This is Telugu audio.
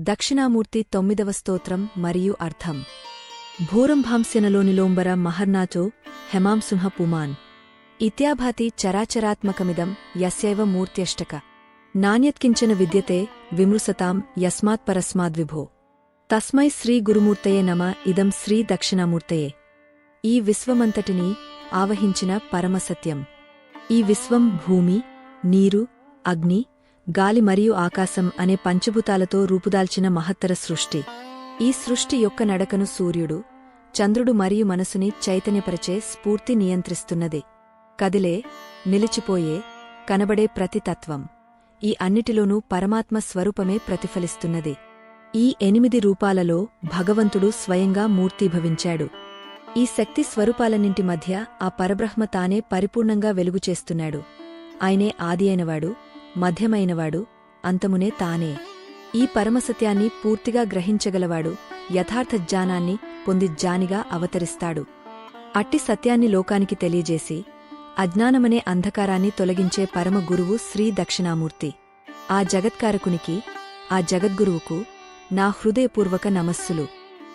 దక్షిణామూర్తి తొమ్మిదవ స్తోత్రం మరియు అర్థం. భూరంభాంస్యనలోనిలోంబర మహర్నాచో హెమాంసింహ పుమాన్ ఇత్యాభాతి చరాచరాత్మకమిదం యస్యైవ మూర్త్యష్టక. నాణ్యత్కించన విద్యతే విమృసతాం యస్మాత్పరస్మాద్విభో తస్మై శ్రీ గురుమూర్తయే నమ ఇదం శ్రీ దక్షిణామూర్తయే. ఈ విశ్వమంతటిని ఆవహించిన పరమసత్యం. ఈ విశ్వం భూమి నీరు అగ్ని గాలి మరియు ఆకాశం అనే పంచభూతాలతో రూపుదాల్చిన మహత్తర సృష్టి. ఈ సృష్టి యొక్క నడకను సూర్యుడు చంద్రుడు మరియు మనసుని చైతన్యపరచే స్ఫూర్తి నియంత్రిస్తున్నది. కదిలే నిలిచిపోయే కనబడే ప్రతి తత్వం ఈ అన్నిటిలోనూ పరమాత్మ స్వరూపమే ప్రతిఫలిస్తున్నది. ఈ ఎనిమిది రూపాలలో భగవంతుడు స్వయంగా మూర్తీభవించాడు ఈ శక్తి స్వరూపాలన్నింటి మధ్య ఆ పరబ్రహ్మ తానే పరిపూర్ణంగా వెలుగుచేస్తున్నాడు ఆయనే ఆది అయినవాడు మధ్యమైనవాడు అంతమునే తానే. ఈ పరమసత్యాన్ని పూర్తిగా గ్రహించగలవాడు యథార్థ జ్ఞానాన్ని పొంది జ్ఞానిగా అవతరిస్తాడు. అట్టి సత్యాన్ని లోకానికి తెలియజేసి అజ్ఞానమనే అంధకారాన్ని తొలగించే పరమ గురువు శ్రీ దక్షిణామూర్తి. ఆ జగత్కారకునికి ఆ జగద్గురువుకు నా హృదయపూర్వక నమస్సులు.